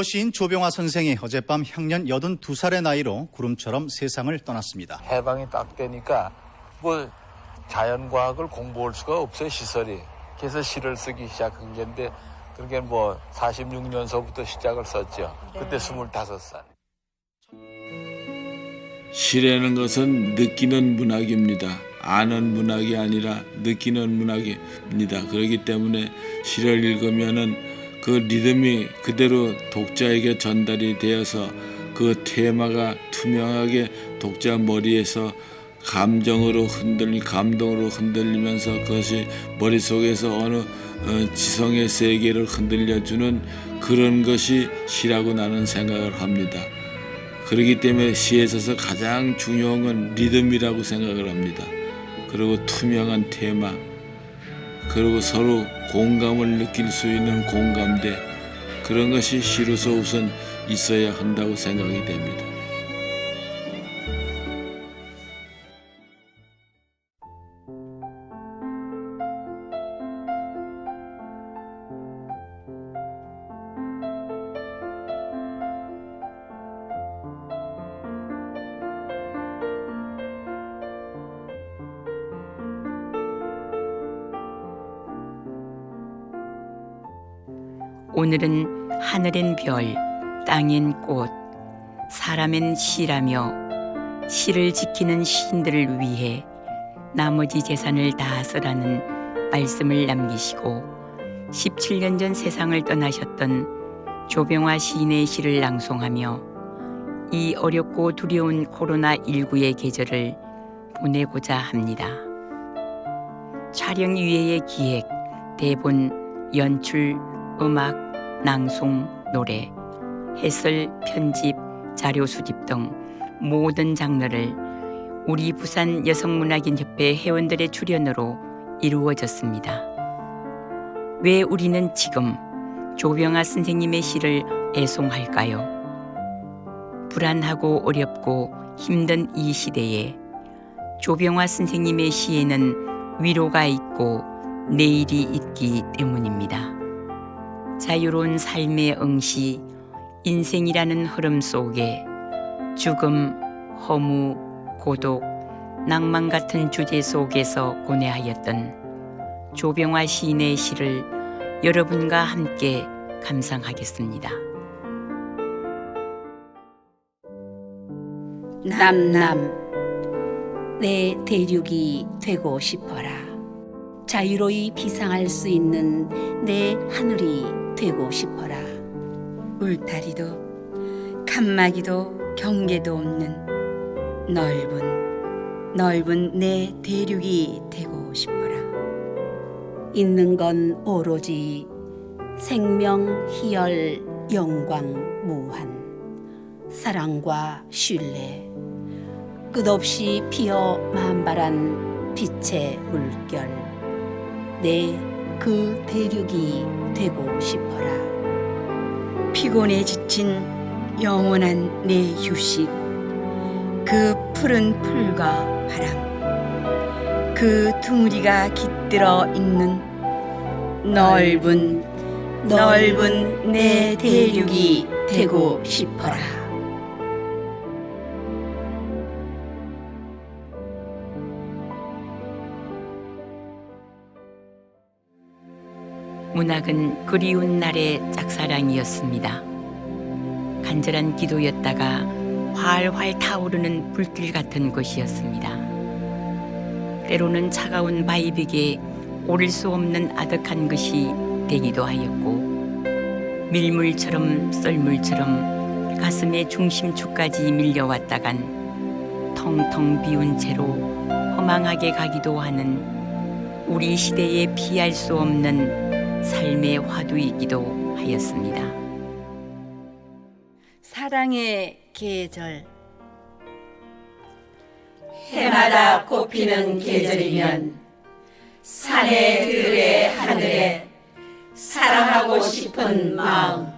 원로 시인 조병화 선생이 어젯밤 향년 82살의 나이로 구름처럼 세상을 떠났습니다. 해방이 딱 되니까 뭐 자연과학을 공부할 수가 없어요 시설이 그래서 시를 쓰기 시작한 건데 그러게 뭐 46년서부터 시작을 썼죠 그때 25살 시라는 것은 느끼는 문학입니다. 아는 문학이 아니라 느끼는 문학입니다. 그렇기 때문에 시를 읽으면은 그 리듬이 그대로 독자에게 전달이 되어서 그 테마가 투명하게 독자 머리에서 감정으로 흔들리 감동으로 흔들리면서 그것이 머릿속에서 어느 어, 지성의 세계를 흔들려주는 그런 것이 시라고 나는 생각을 합니다. 그렇기 때문에 시에 있어서 가장 중요한 건 리듬이라고 생각을 합니다. 그리고 투명한 테마, 그리고 서로 공감을 느낄 수 있는 공감대, 그런 것이 시로서 우선 있어야 한다고 생각이 됩니다. 오늘은 하늘엔 별, 땅엔 꽃, 사람엔 시라며 시를 지키는 시인들을 위해 나머지 재산을 다 쓰라는 말씀을 남기시고 17년 전 세상을 떠나셨던 조병화 시인의 시를 낭송하며 이 어렵고 두려운 코로나19의 계절을 보내고자 합니다. 촬영 이외의 기획, 대본, 연출, 음악, 낭송, 노래, 해설, 편집, 자료 수집 등 모든 장르를 우리 부산 여성문학인협회 회원들의 출연으로 이루어졌습니다. 왜 우리는 지금 조병아 선생님의 시를 애송할까요? 불안하고 어렵고 힘든 이 시대에 조병아 선생님의 시에는 위로가 있고 내일이 있기 때문입니다. 자유로운 삶의 응시, 인생이라는 흐름 속에 죽음, 허무, 고독, 낭만 같은 주제 속에서 고뇌하였던 조병화 시인의 시를 여러분과 함께 감상하겠습니다. 남남 내 대륙이 되고 싶어라 자유로이 비상할 수 있는 내 하늘이 되고 싶어라. 울타리도 칸막이도 경계도 없는 넓은 넓은 내 대륙이 되고 싶어라. 있는 건 오로지 생명 희열 영광 무한 사랑과 신뢰 끝없이 피어 만발한 빛의 물결 내 그 대륙이 되고 싶어라 피곤에 지친 영원한 내 휴식 그 푸른 풀과 바람 그 둥우리가 깃들어 있는 넓은 넓은 내 대륙이 되고 싶어라. 문학은 그리운 날의 짝사랑이었습니다. 간절한 기도였다가 활활 타오르는 불길 같은 것이었습니다. 때로는 차가운 바위벽에 오를 수 없는 아득한 것이 되기도 하였고 밀물처럼 썰물처럼 가슴의 중심축까지 밀려왔다간 텅텅 비운 채로 허망하게 가기도 하는 우리 시대에 피할 수 없는 삶의 화두이기도 하였습니다. 사랑의 계절. 해마다 꽃피는 계절이면 산에 들에 하늘에 사랑하고 싶은 마음.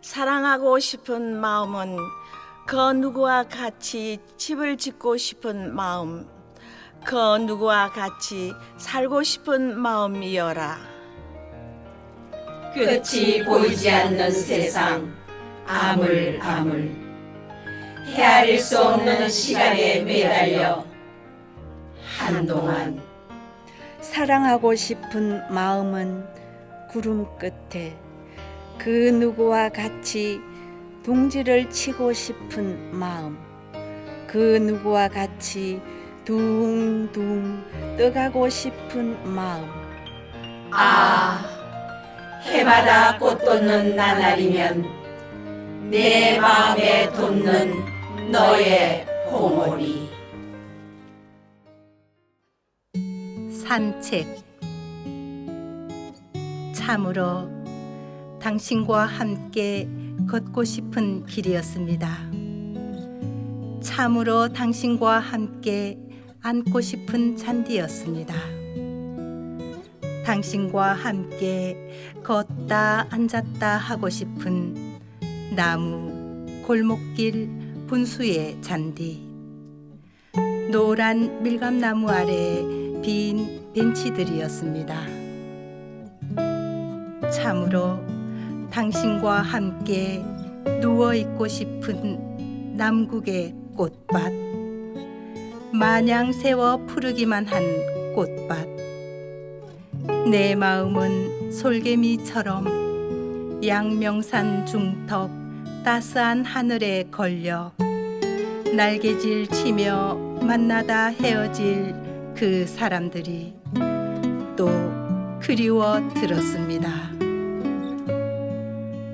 사랑하고 싶은 마음은 그 누구와 같이 집을 짓고 싶은 마음, 그 누구와 같이 살고 싶은 마음이여라. 끝이 보이지 않는 세상 아물 아물 헤아릴 수 없는 시간에 매달려 한동안 사랑하고 싶은 마음은 구름 끝에 그 누구와 같이 둥지를 치고 싶은 마음 그 누구와 같이 둥둥 떠가고 싶은 마음. 아 해마다 꽃 돋는 나날이면 내 마음에 돋는 너의 봉오리 산책. 참으로 당신과 함께 걷고 싶은 길이었습니다. 참으로 당신과 함께 안고 싶은 잔디였습니다. 당신과 함께 걷다 앉았다 하고 싶은 나무 골목길 분수의 잔디 노란 밀감나무 아래 빈 벤치들이었습니다. 참으로 당신과 함께 누워 있고 싶은 남국의 꽃밭, 마냥 세워 푸르기만 한 꽃밭. 내 마음은 솔개미처럼 양명산 중턱 따스한 하늘에 걸려 날개질 치며 만나다 헤어질 그 사람들이 또 그리워 들었습니다.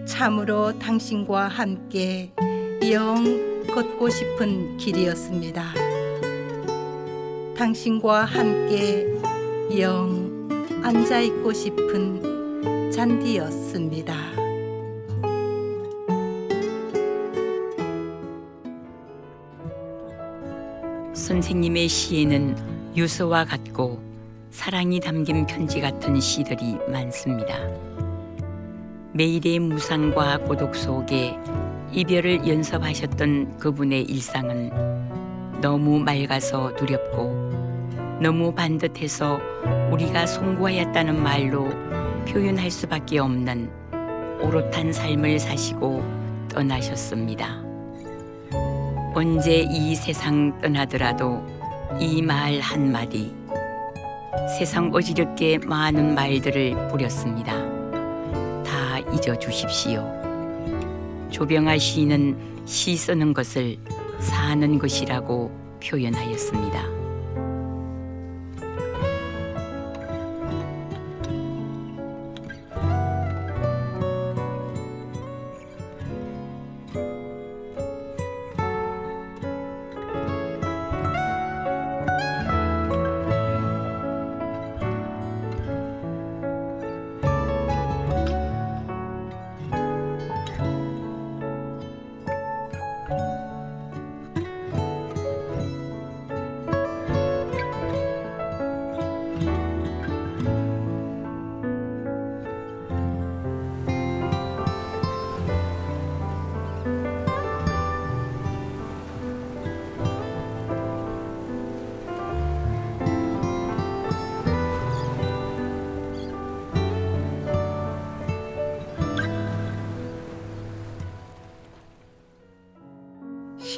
참으로 당신과 함께 영 걷고 싶은 길이었습니다. 당신과 함께 영 앉아 있고 싶은 잔디였습니다. 선생님의 시에는 유서와 같고 사랑이 담긴 편지 같은 시들이 많습니다. 매일의 무상과 고독 속에 이별을 연습하셨던 그분의 일상은 너무 맑아서 두렵고 너무 반듯해서 우리가 송구하였다는 말로 표현할 수밖에 없는 오롯한 삶을 사시고 떠나셨습니다. 언제 이 세상 떠나더라도 이 말 한마디 세상 어지럽게 많은 말들을 부렸습니다. 다 잊어주십시오. 조병아 시인은 시 쓰는 것을 사는 것이라고 표현하였습니다.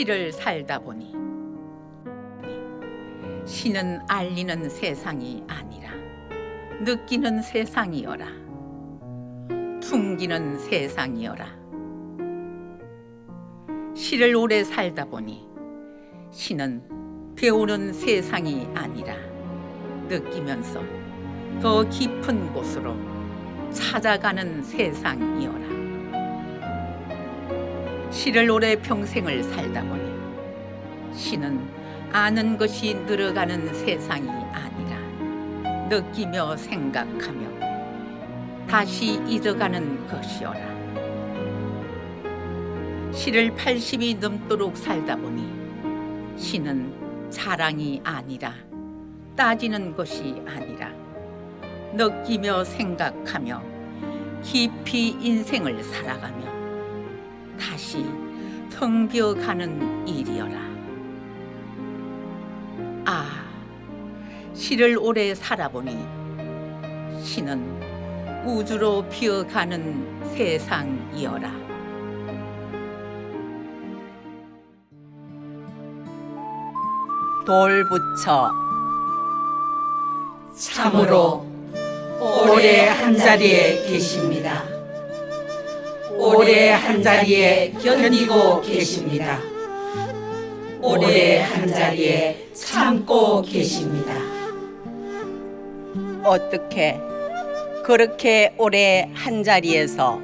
시를 살다 보니 시는 알리는 세상이 아니라 느끼는 세상이여라. 풍기는 세상이여라. 시를 오래 살다 보니 시는 배우는 세상이 아니라 느끼면서 더 깊은 곳으로 찾아가는 세상이여라 시를 오래 평생을 살다 보니 시는 아는 것이 늘어가는 세상이 아니라 느끼며 생각하며 다시 잊어가는 것이어라. 시를 80이 넘도록 살다 보니 시는 자랑이 아니라 따지는 것이 아니라 느끼며 생각하며 깊이 인생을 살아가며 다시 텅 비어가는 일이여라. 아, 시를 오래 살아보니 시는 우주로 피어가는 세상이어라. 돌 붙여 참으로 오래 한자리에 계십니다. 오래 한자리에 견디고 계십니다. 오래 한자리에 참고 계십니다. 어떻게 그렇게 오래 한자리에서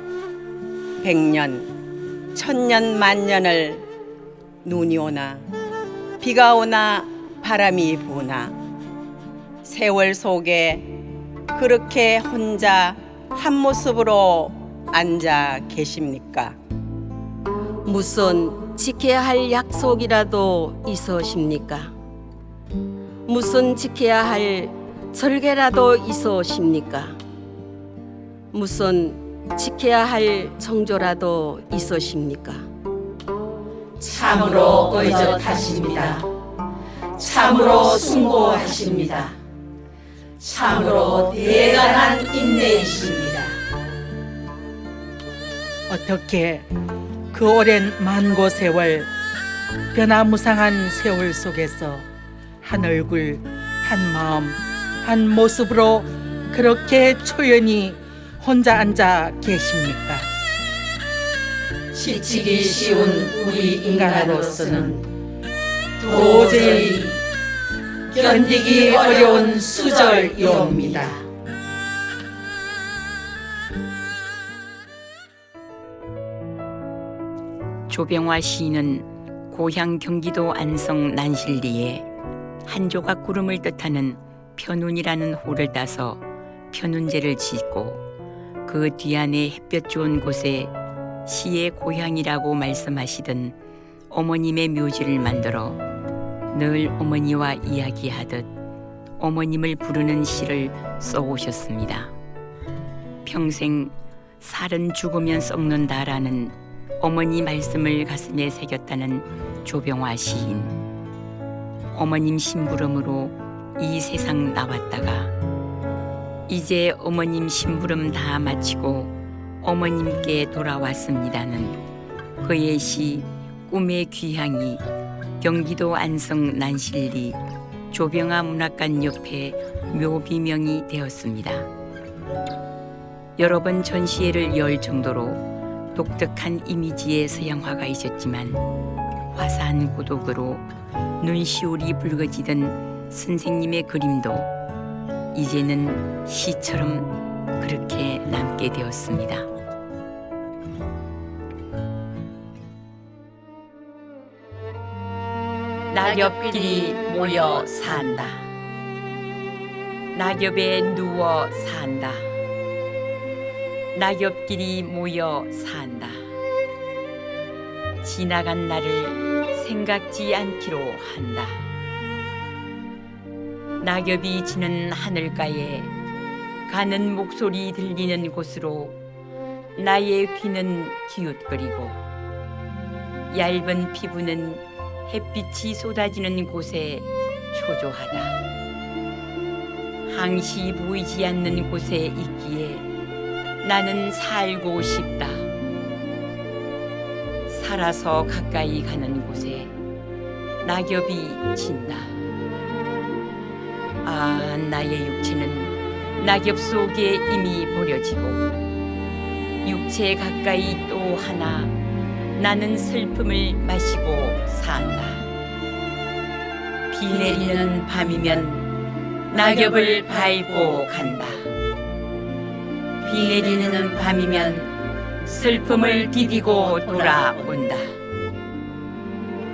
백년, 천년, 만년을 눈이 오나 비가 오나 바람이 부나 세월 속에 그렇게 혼자 한 모습으로 앉아 계십니까? 무슨 지켜야 할 약속이라도 있으십니까? 무슨 지켜야 할 절개라도 있으십니까? 무슨 지켜야 할 정조라도 있으십니까? 참으로 의젓하십니다. 참으로 숭고하십니다. 참으로 대단한 인내이십니다. 어떻게 그 오랜 만고 세월 변화무상한 세월 속에서 한 얼굴 한 마음 한 모습으로 그렇게 초연히 혼자 앉아 계십니까? 지치기 쉬운 우리 인간으로서는 도저히 견디기 어려운 수절이옵니다. 조병화 시인은 고향 경기도 안성 난실리에 한 조각 구름을 뜻하는 편운이라는 호를 따서 편운제를 짓고 그 뒤안에 햇볕 좋은 곳에 시의 고향이라고 말씀하시던 어머님의 묘지를 만들어 늘 어머니와 이야기하듯 어머님을 부르는 시를 써오셨습니다. 평생 살은 죽으면 썩는다라는 어머니 말씀을 가슴에 새겼다는 조병화 시인. 어머님 심부름으로 이 세상 나왔다가 이제 어머님 심부름 다 마치고 어머님께 돌아왔습니다는 그의 시 꿈의 귀향이 경기도 안성 난실리 조병화 문학관 옆에 묘비명이 되었습니다. 여러 번 전시회를 열 정도로 독특한 이미지의 서양화가 있었지만 화사한 고독으로 눈시울이 붉어지던 선생님의 그림도 이제는 시처럼 그렇게 남게 되었습니다. 낙엽끼리 모여 산다. 낙엽에 누워 산다. 낙엽끼리 모여 산다. 지나간 날을 생각지 않기로 한다. 낙엽이 지는 하늘가에 가는 목소리 들리는 곳으로 나의 귀는 기웃거리고 얇은 피부는 햇빛이 쏟아지는 곳에 초조하다. 항시 보이지 않는 곳에 있기에 나는 살고 싶다. 살아서 가까이 가는 곳에 낙엽이 진다. 아, 나의 육체는 낙엽 속에 이미 버려지고 육체 가까이 또 하나 나는 슬픔을 마시고 산다. 비 내리는 밤이면 낙엽을 밟고 간다. 비 내리는 밤이면 슬픔을 디디고 돌아온다.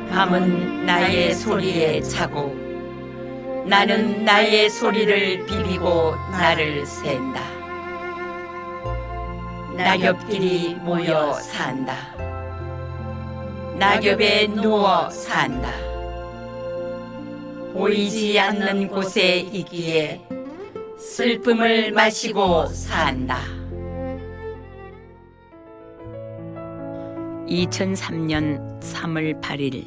밤은 나의 소리에 차고 나는 나의 소리를 비비고 나를 샌다. 낙엽끼리 모여 산다. 낙엽에 누워 산다. 보이지 않는 곳에 있기에 슬픔을 마시고 산다. 2003년 3월 8일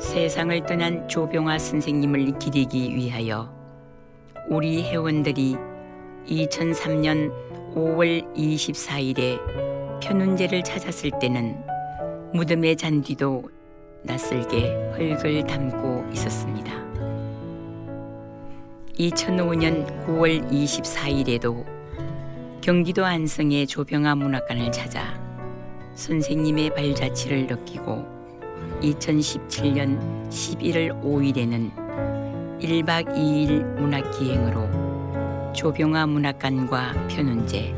세상을 떠난 조병화 선생님을 기리기 위하여 우리 회원들이 2003년 5월 24일에 편운제를 찾았을 때는 무덤의 잔디도 낯설게 흙을 담고 있었습니다. 2005년 9월 24일에도 경기도 안성의 조병아 문학관을 찾아 선생님의 발자취를 느끼고 2017년 11월 5일에는 1박 2일 문학기행으로 조병아 문학관과 편운제,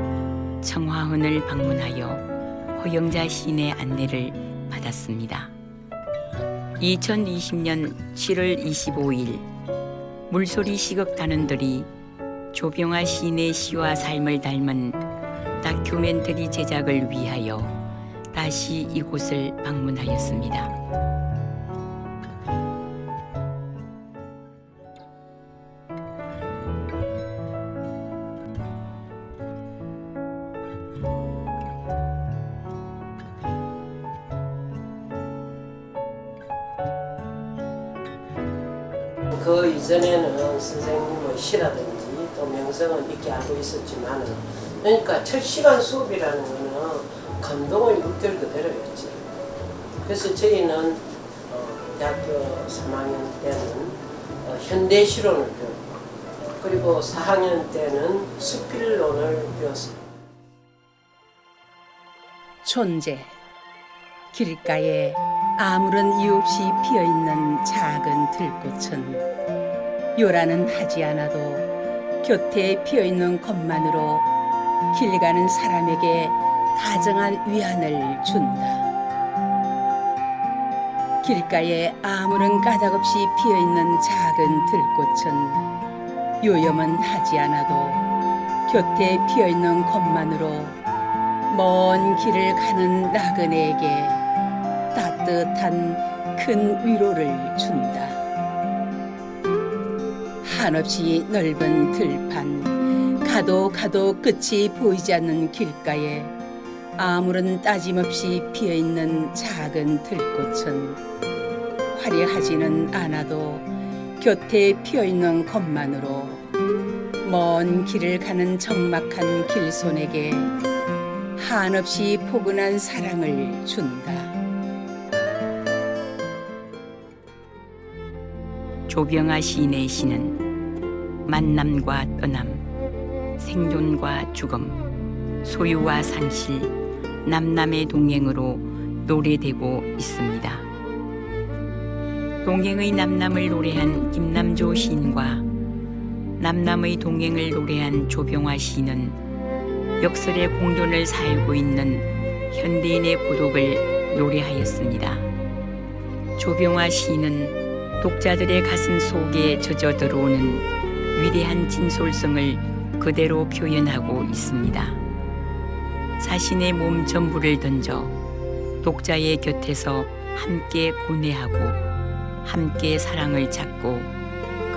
청화헌을 방문하여 허영자 시인의 안내를 받았습니다. 2020년 7월 25일 물소리 시극 단원들이 조병아 시인의 시와 삶을 닮은 다큐멘터리 제작을 위하여 다시 이곳을 방문하였습니다. 그 이전에는 선생님의 시라든지 또 명성은 있게 알고 있었지만은 그러니까 첫 시간 수업이라는 거는 감동의 물결 그대로였지. 그래서 저희는 어, 대학교 3학년 때는 어, 현대 실론을 배웠고 그리고 4학년 때는 수필론을 배웠어요. 존재 길가에 아무런 이유 없이 피어 있는 작은 들꽃은 요란은 하지 않아도 곁에 피어 있는 것만으로 길 가는 사람에게 다정한 위안을 준다. 길가에 아무런 까닭 없이 피어 있는 작은 들꽃은 요염은 하지 않아도 곁에 피어 있는 것만으로 먼 길을 가는 나그네에게 따뜻한 큰 위로를 준다. 한없이 넓은 들판, 가도 가도 끝이 보이지 않는 길가에 아무런 따짐 없이 피어 있는 작은 들꽃은 화려하지는 않아도 곁에 피어 있는 것만으로 먼 길을 가는 적막한 길손에게 한없이 포근한 사랑을 준다. 조병아 시인의 시는 만남과 떠남, 생존과 죽음, 소유와 상실, 남남의 동행으로 노래되고 있습니다. 동행의 남남을 노래한 김남조 시인과 남남의 동행을 노래한 조병아 시인은 역설의 공존을 살고 있는 현대인의 고독을 노래하였습니다. 조병아 시인은 독자들의 가슴 속에 젖어 들어오는 위대한 진솔성을 그대로 표현하고 있습니다. 자신의 몸 전부를 던져 독자의 곁에서 함께 고뇌하고 함께 사랑을 찾고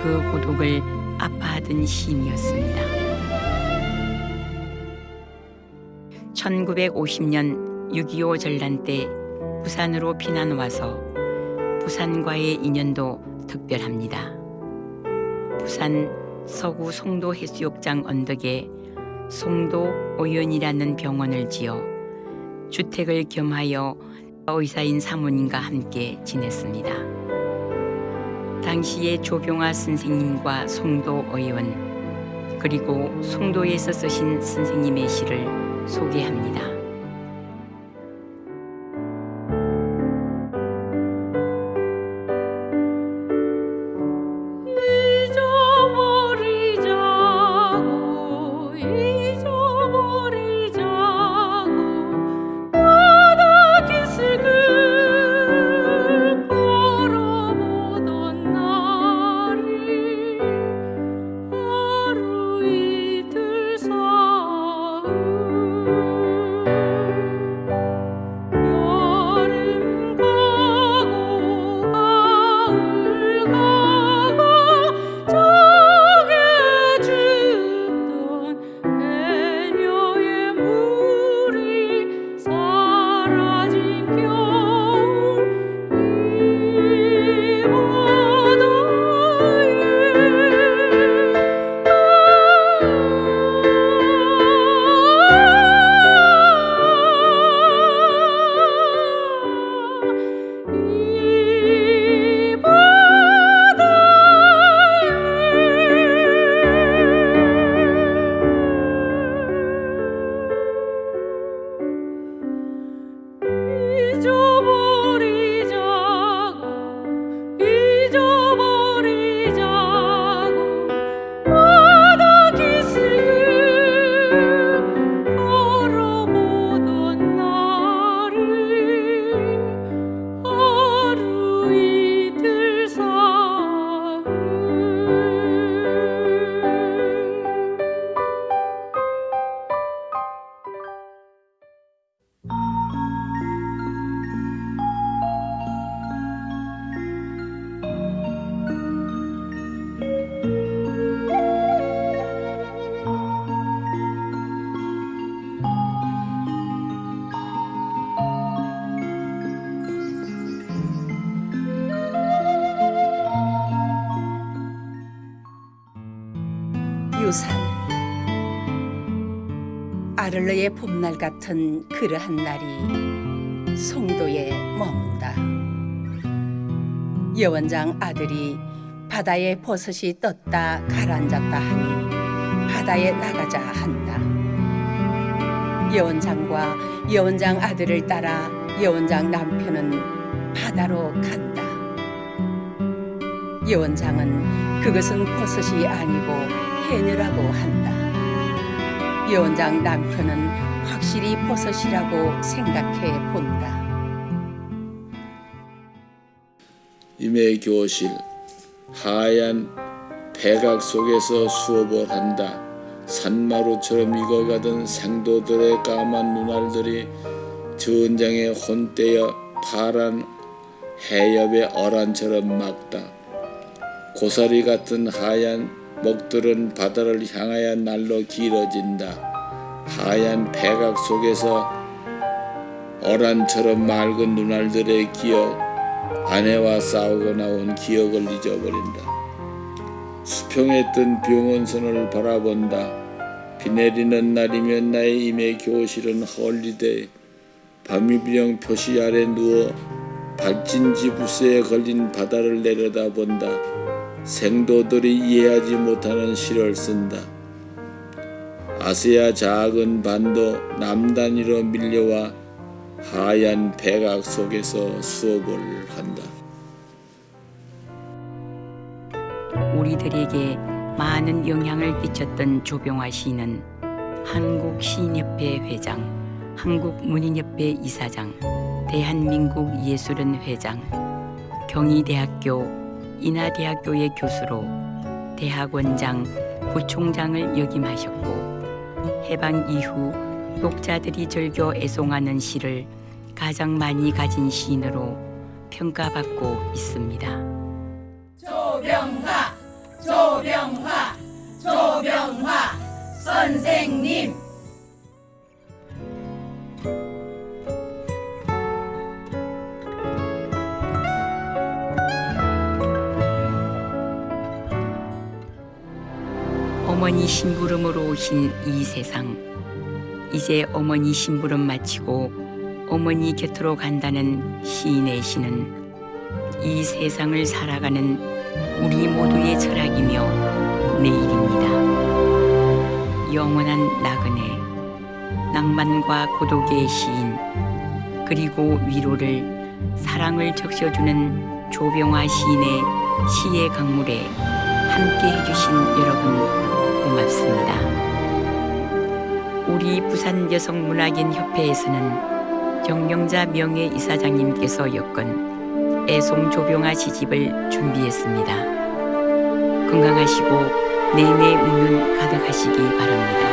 그 고독을 아파하던 시인이었습니다. 1950년 6.25 전란 때 부산으로 피난 와서 부산과의 인연도 특별합니다. 부산 서구 송도 해수욕장 언덕에 송도 오연이라는 병원을 지어 주택을 겸하여 의사인 사모님과 함께 지냈습니다. 당시에 조병아 선생님과 송도 의원 그리고 송도에서 쓰신 선생님의 시를 소개합니다. 아를러의 봄날 같은 그러한 날이 송도에 머문다. 예원장 아들이 바다에 버섯이 떴다 가라앉았다 하니 바다에 나가자 한다. 예원장과 예원장 아들을 따라 예원장 남편은 바다로 간다. 예원장은 그것은 버섯이 아니고 해녀라고 한다. 예원장 남편은 확실히 버섯이라고 생각해 본다. 임의 교실 하얀 백악 속에서 수업을 한다. 산마루처럼 익어가던 생도들의 까만 눈알들이 전장에 혼떼어 파란 해협의 어란처럼 막다. 고사리 같은 하얀 목들은 바다를 향하여 날로 길어진다. 하얀 백악 속에서 어란처럼 맑은 눈알들의 기억, 아내와 싸우고 나온 기억을 잊어버린다. 수평에 뜬 병원선을 바라본다. 비 내리는 날이면 나의 임의 교실은 헐리데이. 밤이비령 표시 아래 누워 발진지 부스에 걸린 바다를 내려다본다. 생도들이 이해하지 못하는 시를 쓴다. 아세아 작은 반도 남단위로 밀려와 하얀 백악 속에서 수업을 한다. 우리들에게 많은 영향을 끼쳤던 조병화 시인은 한국 시인협회 회장, 한국 문인협회 이사장, 대한민국 예술은 회장, 경희대학교, 인하대학교의 교수로 대학원장, 부총장을 역임하셨고 해방 이후 독자들이 즐겨 애송하는 시를 가장 많이 가진 시인으로 평가받고 있습니다. 조병화, 조병화, 조병화 선생님. 어머니 심부름으로 오신 이 세상 이제 어머니 심부름 마치고 어머니 곁으로 간다는 시인의 시는 이 세상을 살아가는 우리 모두의 철학이며 내일입니다. 영원한 나그네 낭만과 고독의 시인 그리고 위로를 사랑을 적셔주는 조병화 시인의 시의 강물에 함께 해주신 여러분 고맙습니다. 우리 부산 여성문학인 협회에서는 정영자 명예 이사장님께서 엮은 애송 조병아 시집을 준비했습니다. 건강하시고 내내 웃는 가득하시기 바랍니다.